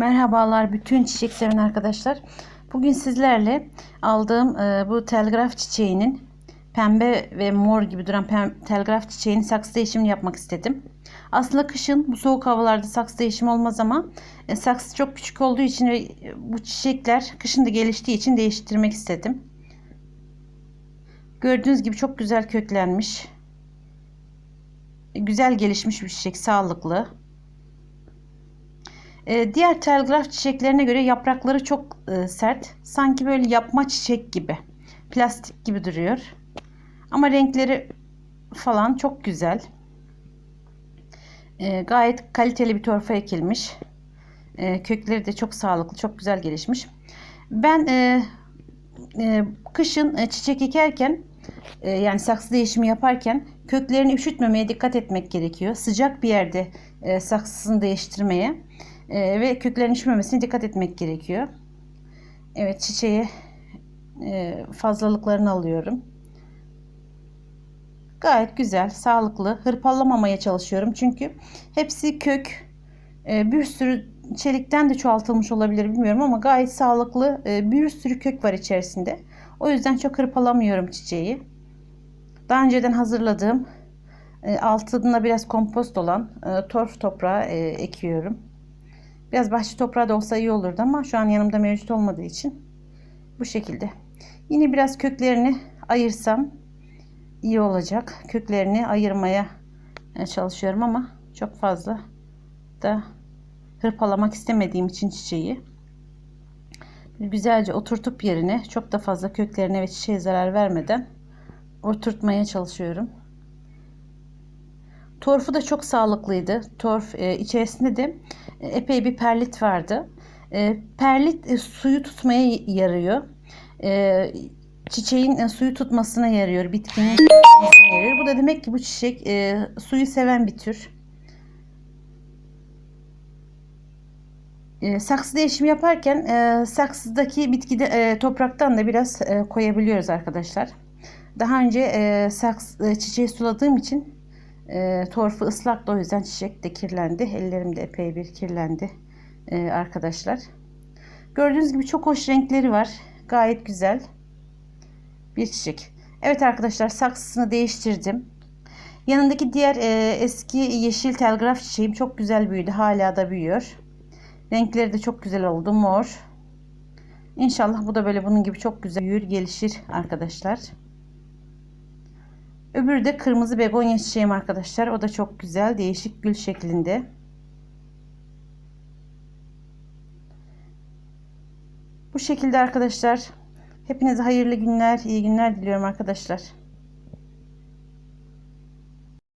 Merhabalar bütün çiçek seven arkadaşlar. Bugün sizlerle aldığım e, bu telgraf çiçeğinin pembe ve mor gibi duran telgraf çiçeğinin saksı değişimini yapmak istedim. Aslında kışın bu soğuk havalarda saksı değişimi olmaz ama e, saksı çok küçük olduğu için ve e, bu çiçekler kışın da geliştiği için değiştirmek istedim. Gördüğünüz gibi çok güzel köklenmiş. Güzel gelişmiş bir çiçek, sağlıklı. Ee, diğer telgraf çiçeklerine göre yaprakları çok e, sert. Sanki böyle yapma çiçek gibi. Plastik gibi duruyor. Ama renkleri falan çok güzel. Ee, gayet kaliteli bir torfa ekilmiş. Ee, kökleri de çok sağlıklı, çok güzel gelişmiş. Ben e, e, kışın çiçek ekerken yani saksı değişimi yaparken köklerini üşütmemeye dikkat etmek gerekiyor. Sıcak bir yerde saksısını değiştirmeye e, ve köklerin üşümemesine dikkat etmek gerekiyor. Evet çiçeği e, fazlalıklarını alıyorum. Gayet güzel, sağlıklı. Hırpalamamaya çalışıyorum. Çünkü hepsi kök. E, bir sürü çelikten de çoğaltılmış olabilir bilmiyorum ama gayet sağlıklı. E, bir sürü kök var içerisinde. O yüzden çok hırpalamıyorum çiçeği. Daha önceden hazırladığım e, altında biraz kompost olan e, torf toprağı e, ekiyorum. Biraz bahçe toprağı da olsa iyi olurdu ama şu an yanımda mevcut olmadığı için bu şekilde. Yine biraz köklerini ayırsam iyi olacak. Köklerini ayırmaya e, çalışıyorum ama çok fazla da hırpalamak istemediğim için çiçeği güzelce oturtup yerine çok da fazla köklerine ve çiçeğe zarar vermeden oturtmaya çalışıyorum. Torfu da çok sağlıklıydı. Torf e, içerisinde de e, epey bir perlit vardı. E, perlit e, suyu tutmaya yarıyor. E, çiçeğin e, suyu tutmasına yarıyor. Bitkinin tutmasına yarıyor. Bu da demek ki bu çiçek e, suyu seven bir tür. E, saksı değişimi yaparken e, saksıdaki bitkide e, topraktan da biraz e, koyabiliyoruz arkadaşlar. Daha önce e, saks, e, çiçeği suladığım için e, torfu ıslaktı o yüzden çiçek de kirlendi. Ellerim de epey bir kirlendi e, arkadaşlar. Gördüğünüz gibi çok hoş renkleri var. Gayet güzel bir çiçek. Evet arkadaşlar saksısını değiştirdim. Yanındaki diğer e, eski yeşil telgraf çiçeğim çok güzel büyüdü. Hala da büyüyor. Renkleri de çok güzel oldu. Mor. İnşallah bu da böyle bunun gibi çok güzel büyür gelişir arkadaşlar. Öbürü de kırmızı begonya çiçeğim arkadaşlar. O da çok güzel. Değişik gül şeklinde. Bu şekilde arkadaşlar. Hepinize hayırlı günler, iyi günler diliyorum arkadaşlar.